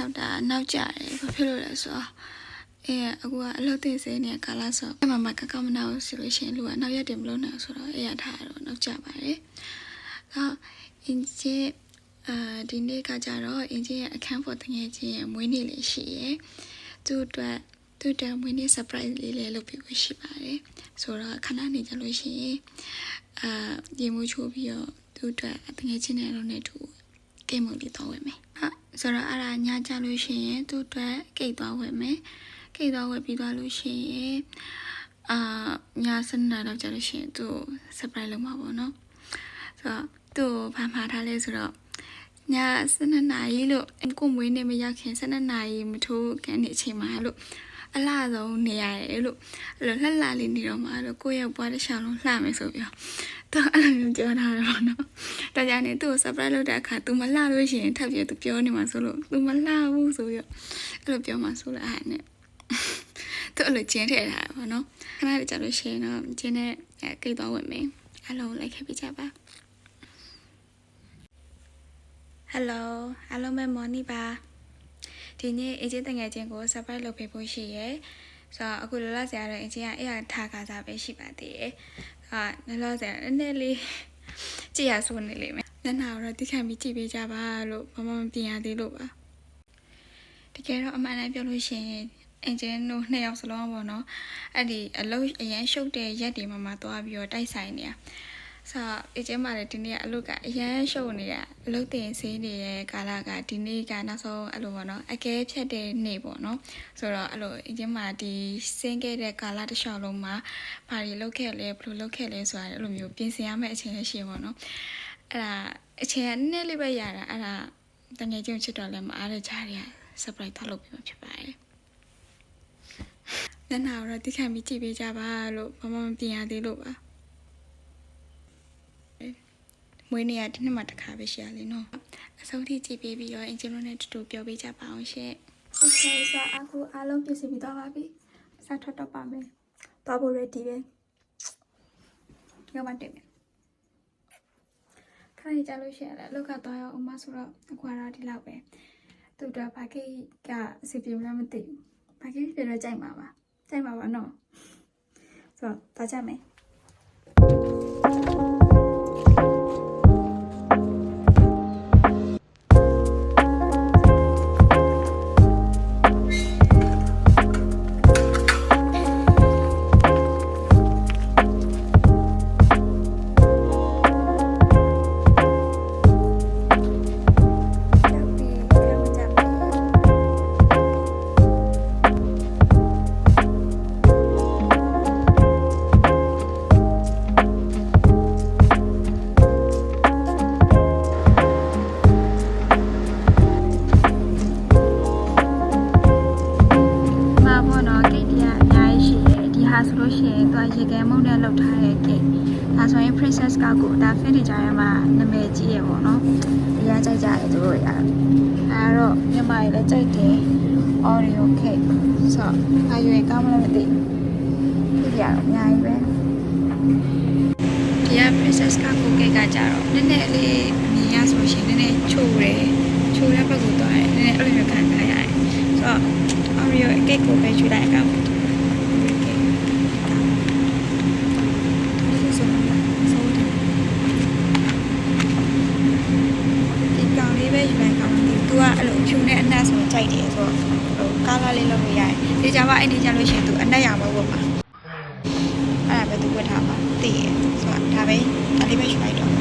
ထောက်တာနောက်ကျတယ်ဘာဖြစ်လို့လဲဆိုတော့အဲအခုကအလုပ်သိစေးနေကာလဆိုအမမကကမနာလို့ဆိုလို့ရှိရင်လူကနောက်ရက်တင်မလို့နိုင်ဆိုတော့အဲ့ရထားတော့နောက်ကျပါတယ်ဆိုတော့အင်ဂျင်အာဒီနေ့ကကြတော့အင်ဂျင်ရဲ့အခန်းပေါ်တငယ်ချင်းရဲ့မွေးနေ့လေးရှိရယ်သူ့အတွက်သူ့တဲ့မွေးနေ့ surprise လေးလေးလုပ်ပြီးရှိပါတယ်ဆိုတော့ခဏနေကြလို့ရှိရင်အာရေမိုးချိုးပြီးတော့သူ့အတွက်တငယ်ချင်းတဲ့လုံးနဲ့တူ ကိတ်မုတ်လေးတော့ဝယ်မယ်ဟာဆိုတော့အဲ့ဒါညကြလို့ရှိရင်သူ့အတွက်ကိတ်သွားဝယ်မယ်ကိတ်သွားဝယ်ပြီးသွားလို့ရှိရင်အာညစနေတော့ကြလို့ရှိရင်သူ့ surprise လုပ်မှာပေါ့နော်ဆိုတော့သူ့ကိုဖန်ဖာထားလဲဆိုတော့ည7နာရီလို့ကိုမွေးနေမရောက်ခင်7နာရီမထိုးခင်နေအချိန်မှာလို့အလားဆုံးနေရတယ်လို့အဲ့လိုလှလှလေးနေတော့မှအဲ့လိုကိုယ့်ရဲ့ဘွားတစ်ချောင်းလုံးလှမယ်ဆိုပြီးတော့သူအဲ့လိုမျိုးပြောထားတယ်ပေါ့နော်။ ဒါကြောင့်ねသူ့ကို surprise လုပ်တဲ့အခါ तू မလှလို့ရှိရင်ထပ်ပြီး तू ပြောနေမှာဆိုလို့ तू မလှဘူးဆိုပြီးတော့အဲ့လိုပြောမှဆိုလို့အဲ့နဲ့သူအဲ့လိုကျင်းထည့်ထားတယ်ပေါ့နော်။ခဏလေးကြာလို့ရှိရင်တော့ကျင်းနဲ့ကိတ်သွားဝင်မယ်။အဲ့လိုလိုက်ခဲ့ပြကြပါ။ Hello အားလုံးပဲ morning ပါဒီနေ့အင်ဂျင်တငယ်ချင်းကို surprise လုပ်ပေးဖို့ရှိရယ်ဆိုတော့အခုလောလောဆယ်ကတော့အင်ဂျင်ကအဲ့ရထားကားစားပဲရှိပါသေးတယ်ဟာလောလောဆယ်နည်းနည်းလေး ကြည့်ရဆိုနေလိမ့်မယ်နည်းနာတော့တိခံပြီးကြည့်ပေးကြပါလို့မမမပြင်ရသေးလို့ပါတကယ်တော့အမှန်တမ်းပြောလို့ရှိရင်အင်ဂျင်တို့နှစ်ယောက်စလုံးပေါ့နော်အဲ့ဒီအလုံးအရန်ရှုပ်တဲ့ရက်တွေမှာမှသွားပြီးတော့တိုက်ဆိုင်နေတာ ဆိုတော့အကျဉ်းမှာလည်းဒီနေ့ကအလုပ်ကအရန်ရှုပ်နေရအလုပ်တင်ဆေးနေတဲ့ကာလကဒီနေ့ကနောက်ဆုံးအဲ့လိုပေါ့နော်အကဲဖြတ်တဲ့နေ့ပေါ့နော်ဆိုတော့အဲ့လိုအကျဉ်းမှာဒီစင်းခဲ့တဲ့ကာလတစ်လျှောက်လုံးမှာဘာတွေလုပ်ခဲ့လဲဘယ်လိုလုပ်ခဲ့လဲဆိုတာအဲ့လိုမျိုးပြင်ဆင်ရမယ့်အချိန်လည်းရှိရပေါ့နော်အဲ့ဒါအချိန်ကနည်းနည်းလေးပဲရတာအဲ့ဒါတကယ်ချင်းချစ်တော်လည်းမအားတဲ့ကြားတွေက surprise ထားလုပ်ပြီးမှဖြစ်ပါတယ်နန်းနာတော့တိခံပြီးကြည့်ပေးကြပါလို့မမမပြင်ရသေးလို့ပါ မွေးနေ့ကဒီနှစ်မှတစ်ခါပဲရှိရလေနော်အဆုံးထိကြည့်ပေးပြီးတော့အင်ဂျင်တို့နဲ့တူတူပြောပေးကြပါအောင်ရှင့်โอเคဆိုတော့အခုအားလုံးပြည့်စုံပြီးတော့ပါပြီစထွက်တော့ပါမယ်တော့ဖို့ ready ပဲရောက်မှတင်မယ်ခဏကြာလို့ရှိရင်လည်းအလုပ်ကတော့ရအောင်မဆိုတော့အခုကတော့ဒီလောက်ပဲသူတို့ဘာကိကအစီပြေမလားမသိဘူးဘာကိပြေတော့ကြိုက်မှာပါကြိုက်မှာပါနော်ဆိုတော့တော့ကြမယ် နာမည်ကြီးရပေါ့နော်အရင်ကြိုက်ကြတယ်သူတို့ရအဲတော့မြန်မာတွေလည်းကြိုက်တယ် Oreo cake ဆိုတော့အရွယ်ကောင်းမလားမသိဘူးဒီကတော့အများကြီးပဲဒီက princess ကောက်ကို cake ကကြတော့နည်းနည်းလေးမြင်ရဆိုလို့ရှိရင်နည်းနည်းချိုးတယ်ချိုးတဲ့ဘက်ကိုသွားတယ်နည်းနည်းအဲ့လိုမျိုးခံစားရတယ်ဆိုတော့ Oreo cake ကိုပဲယူလိုက်အောင် ဒီကောင်လေးပဲယူလိုက်ကောင်ဒီ तू ကအဲ့လိုဖြူနဲ့အနက်ဆိုကြိုက်တယ်ဆိုတော့ဟိုကာလာလေးလုပ်လို့ရတယ်ဒီကြမှာ အဲ့ဒီကြလို့ရှိရင် तू အနက်ရမှာပေါ့ပါအဲ့ဒါပဲ तू ဝတ်ထားပါသိရဆိုတော့ဒါပဲဒါလေးပဲယူလိုက်တော့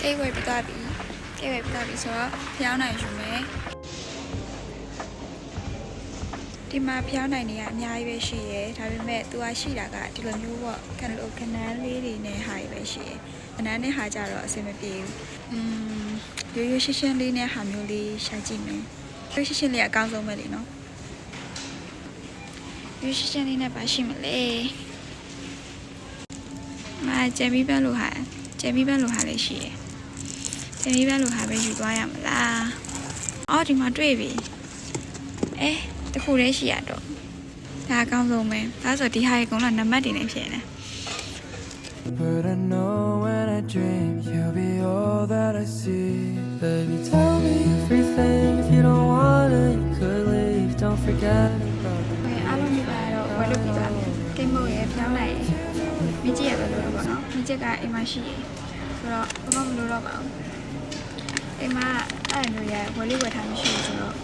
ကိတ်ဝယ်ပြီးသွားပြီကိတ်ဝယ်ပြီးသွားပြီဆိုတော့ဖျောင်းနိုင်ယူမယ် ဒီမှာဖျောင်းနိုင်နေရအများကြီးပဲရှိရယ်ဒါပေမဲ့သူကရှိတာကဒီလိုမျိုးပေါ့ခဏလိုခဏန်းလေးတွေနဲ့ဟာတွေပဲရှိရယ်ခဏန်းနဲ့ဟာကြတော့အဆင်မပြေဘူးอืมရိုးရိုးရှင်းရှင်းလေးနဲ့ဟာမျိုးလေးရှာကြည့်မယ်ရိုးရှင်းရှင်းလေးအကောင်းဆုံးပဲလေနော်ရိုးရှင်းရှင်းလေးနဲ့ပါရှိမလဲမာဂျယ်မီပန်းလိုဟာဂျယ်မီပန်းလိုဟာလေးရှိရယ်တင်ပြီးပဲလို့ဟာပဲယူသွားရမလားအော်ဒီမှာတွေ့ပြီအဲ တခုတည်းရှိရတော့ဒါအကောင်းဆုံးပဲဒါဆိုဒီဟာရေကုန်းကနံပါတ်တင်နေဖြစ်နေ But I know when I dream, you'll be all that I see. Baby, tell me everything. If you don't wanna, you could leave. Don't forget about me. ဟိုအားလုံးဒီပါတော့ဝယ်လို့ပြပါမယ်ကိတ်မုတ်ရဖျောင်းလိုက်ရမြစ်ကြီးရပဲလို့တော့ပေါ့နော်မြစ်ကြီးကအိမ်မှာရှိရဆိုတော့ဘာမှမလို့တော့ပါဘူးအိမ်မှာအဲ့လိုရဝယ်လေးဝယ်ထားမရှိဘူးဆိုတော့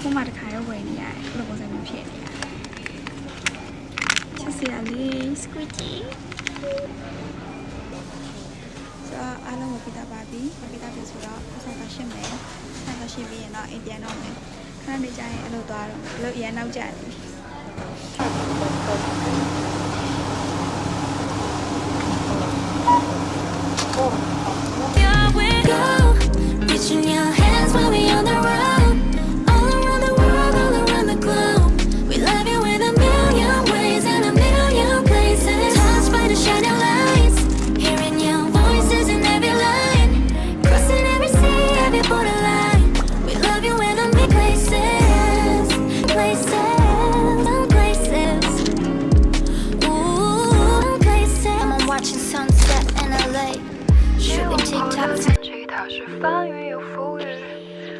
ခုမှတစ်ခါရောဝယ်နေရတယ်ဘယ်လိုပုံစံမျိုးဖြစ်နေရချစ်စရာလေး squishy ဆိုတော့အားလုံးကိုပြတာပါပြီပြတာပြီဆိုတော့အဆောင်ပါရှင်းမယ်ဆက်ပါရှင်းပြီးရင်တော့အိမ်ပြန်တော့မယ်ခဏနေကြရင်အလုပ်သွားတော့မယ်အလုပ်အရင်နောက်ကျနေပြီ Here Shooting TikToks 去它是翻云又覆雨，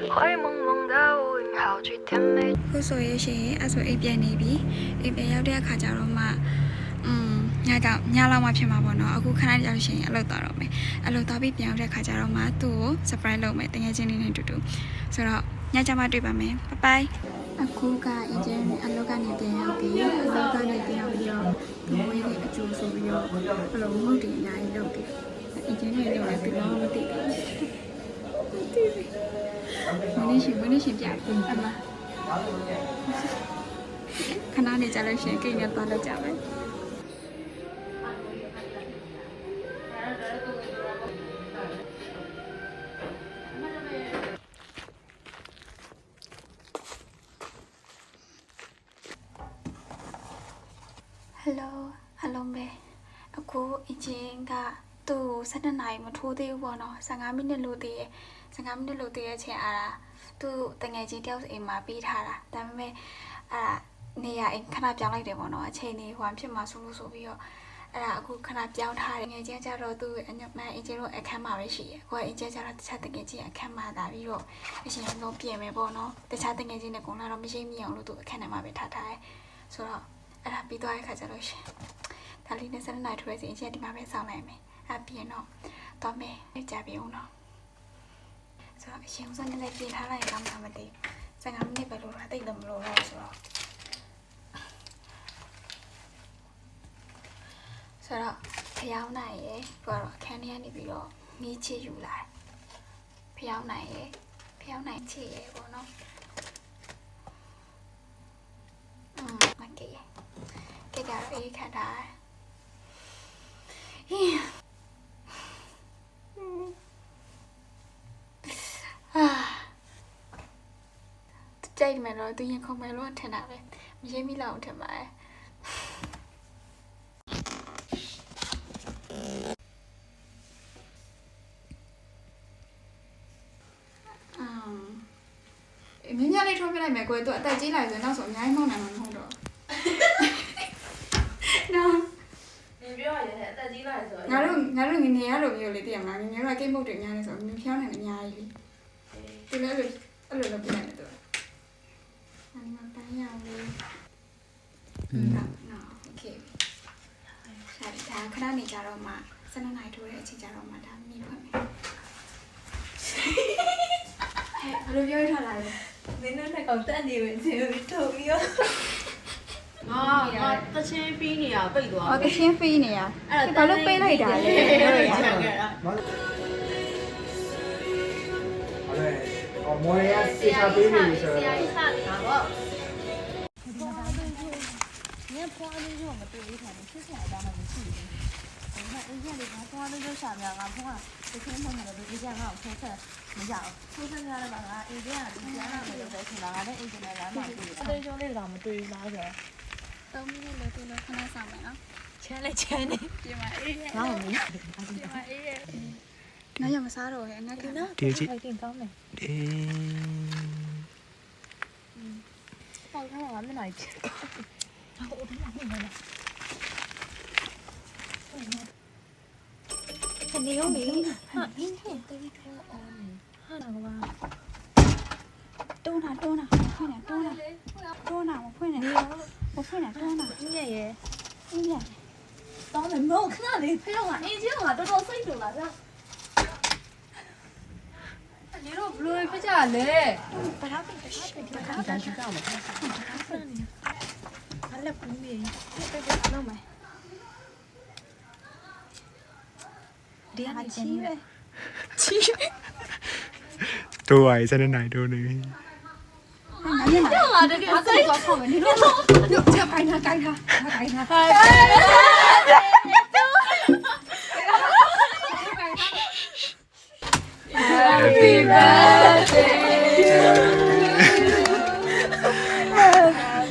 灰蒙蒙的乌云好去甜美。 ခုဆိုရရှင်အဲ့ဆိုအိပ်ပြန်နေပြီအိပ်ပြန်ရောက်တဲ့အခါကျတော့မှอืมညကညလောက်မှဖြစ်မှာပေါ့နော်အခုခဏကြောက်ရှင်အလုပ်သွားတော့မယ်အလုပ်သွားပြီးပြန်ရောက်တဲ့အခါကျတော့မှသူ့ကို surprise လုပ်မယ်တကယ်ချင်းလေးနဲ့တူတူဆိုတော့ညချမှတွေ့ပါမယ်ဘိုင်ဘိုင်အခုကအင်ဂျင်အလုပ်ကနေပြန်ရောက်ပြီးအလုပ်ကနေပြန်ရောက်ပြီးတော့ဒီဝေးလေးအကျိုးဆိုပြီးတော့ဘယ်လိုမဟုတ်တယ်အများကြီးလုပ်တယ် အင်ဂျင်တွေလုပ်လိုက်ပြီးတော့မသိဘူးမင်းရှင်မင်းရှင်ပြအမခဏနေကြလို့ရှရင်ကိန်းနဲ့သွားလို့ကြမယ်ဟယ်လိုအလုံးပဲအခုအင်ဂျင်က သူ့7နာရီမထိုးသေးဘူးပေါ့နော်15မိနစ်လို့သေးရဲ့15မိနစ်လို့သေးရဲ့အချိန်အားလားသူ့တငယ်ချင်းတယောက်အိမ်မှာပြီးထားတာဒါပေမဲ့အဲ့ဒါနေရအိမ်ခဏပြောင်းလိုက်တယ်ပေါ့နော်အချိန်နေဟိုဖြစ်မှာဆိုလို့ဆိုပြီးတော့အဲ့ဒါအခုခဏပြောင်းထားတယ်ငယ်ချင်းကျတော့သူ့အညမအင်ဂျင်တို့အခန်းမှာပဲရှိရယ်ကိုကအင်ဂျင်ကျတော့တခြားတငယ်ချင်းအခန်းမှာလာပြီးတော့အရှင်လုံးပြင်မယ်ပေါ့နော်တခြားတငယ်ချင်းနဲ့ကုန်လာတော့မရှိမိအောင်လို့သူအခန်းထဲမှာပဲထားထားတယ်ဆိုတော့အဲ့ဒါပြီးသွားတဲ့ခါကျတော့ရှင်ဒါလေးနဲ့7နိုင်ထိုးရစီအချက်ဒီမှာပဲစောင့်လိုက်မယ်။ အပြင်တော့တော့မယ်ကြပြအောင်တော့။ဆိုတော့အရှင်ဦးစနဲ့လည်းပြင်ထားလိုက်ရင်ကောင်းမှာမသိဘူး။15မိနစ်ပဲလို့တော့တိတ်လည်းမလို့တော့ဆိုတော့ဆိုတော့ဖျောင်းနိုင်ရယ်ပြီးတော့အခန်းထဲကနေပြီးတော့မီးချစ်ယူလိုက်ဖျောင်းနိုင်ရယ်ဖျောင်းနိုင်ချစ်ရယ်ပေါ့နော်อืมโอเคကြကြတော့အေးခတ်တာဟင်း statement တော့သူရင်ခုန်မယ်လို့ထင်တာပဲမရေးမိလောက်ထင်ပါတယ်မြင်းမြလေးထိုးပြလိုက်မယ်ကိုယ်သူအသက်ကြီးလာပြီဆိုနောက်ဆိုအများကြီးမောင်းနိုင်မှာမဟုတ်တော့နော်ငါတို့ငါတို့ငနေရလိုမျိုးလေးတည်ရမလားငနေရကကိတ်မုတ်တွေများနေဆိုမြင်ဖြောင်းနေအများကြီးလေဒီလိုအဲ့လိုအဲ့လိုလုပ်ပြနေတယ်သူ အမပန်းရအောင်လေးဟုတ်နော်โอเคရှာဒီဒါခဏနေကြတော့မှစနေနိုင်ထိုးတဲ့အချိန်ကြတော့မှဒါမြင်ဖွင့်မယ်ဟဲ့ဘယ်လိုပြောရထားလာလဲ 你那那个蛋你们就头哟。啊啊！这些比你啊背多 အော်。တချင်းဖေးနေရဘာလို့ပေးလိုက်တာလဲပြောရအောင် ဟုတ် အော်မော်ရစေချပေးနေပြီဆိုတော့3မိ နားရမစားတော့ရဲ့အငတ်ခံနော်ဒီကြည့်ထိုက်တင်ကောင်းတယ်ဒီပေါက်ထားတာမနိုင်ချင်ဟုတ်တယ်မနိုင်ဘူးနေရောမေဟာမင်းတို့တိတ်တော့အောင်ဟာတော့ကွာတုံးတာတုံးတာဖွင့်တာတုံးတာတုံးတာမဖွင့်နဲ့နေရောမဖွင့်နဲ့တုံးတာအင်းရဲ့အင်းရဲ့တော့မေမောခဏလေးဖေးတော့ကအင်းကြီးကတော်တော်စိတ်တူလာဗျာ เลยพระจ่าเลยเดี๋ยวชี้เลยชี้ด้วยจะได้ไหนดูหนึ่ง你掉了这个，他自己า错了，你弄弄，这该他该他，他该他。Happy birthday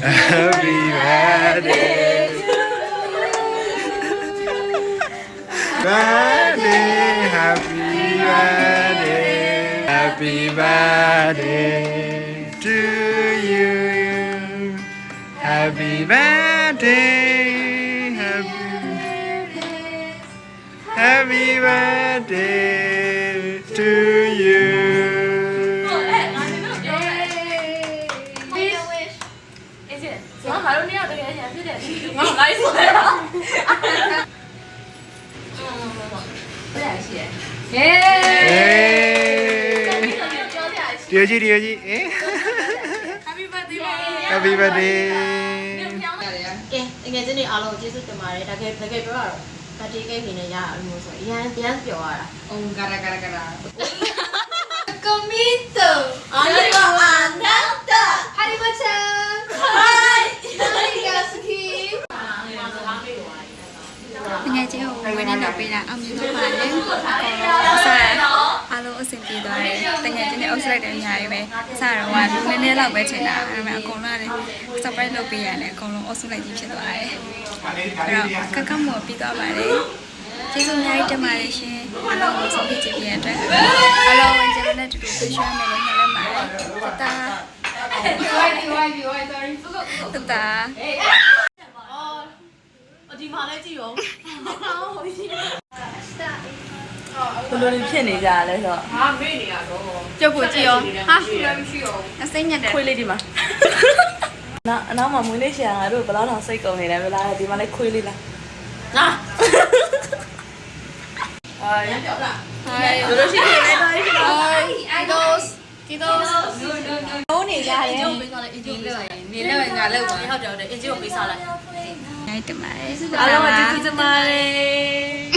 Happy birthday birthday Happy birthday Happy birthday. To you Happy birthday. Happy Happy birthday eyes well. Dioji, Dioji. Eh. Happy birthday. Happy birthday. ကဲတကယ်ချင်းနေအားလုံးကျေးဇူးတင်ပါတယ်ဒါကတကယ်ပြောရတော့ဗတ်တီကိတ်နေရရလို့ဆိုရန်ပြန်ပြောရတာအုံကာရာကာရာကာရာ comito arriba la nata arriba ciao ငယ်ချင်းကိုဝင်းနေတော့ပေးတာအောင်မြင်တော့ပါလေအကုန်လုံးဆက်အားလုံးအဆင်ပြေသွားတယ်တငယ်ချင်းနဲ့အုပ်လိုက်တဲ့အများကြီးပဲစတော့ကနည်းနည်းလောက်ပဲချိန်တာအဲ့မဲ့အကုန်လုံးလည်း surprise လုပ်ပေးရတယ်အကုန်လုံးအုပ်လိုက်ကြီးဖြစ်သွားတယ်အဲ့တော့ကကမောပြီးသွားပါတယ်ကျေးဇူးအများကြီးတင်ပါတယ်ရှင်အားလုံးကိုဆုံးဖြတ်ကြည့်ပြတဲ့အတွက်အားလုံးဝင်ကြတဲ့တူတူဆွေးနွေးမယ်လို့ညှိနှိုင်းပါတယ်တတာ Why why why sorry. တတာ ဒီမှာလည်းကြည့်ရောဘယ်လိုလဲဖြစ်နေကြလဲဆိုတော့ကျုပ်ကိုကြည့်ရောဟာအစိမ့်ညက်တယ်ခွေးလေးဒီမှာနောက်အနောက်မှာမွေးလေးရှာငါတို့ဘယ်လောက်တောင်စိတ်ကုန်နေလဲမလားဒီမှာလည်းခွေးလေးလားငါဟာရမ်းပြောလားဟိုင်းတို့ရှိနေတယ်တော့ရှိတော့ Kidos Kidos နေလ ည်းငါလောက်ပါဟုတ်တယ်ဟုတ်တယ်အင်ဂျီကိုပေးစားလိုက်နိုင်တမန်အားလုံးကကျေးဇူးတင်ပါတယ်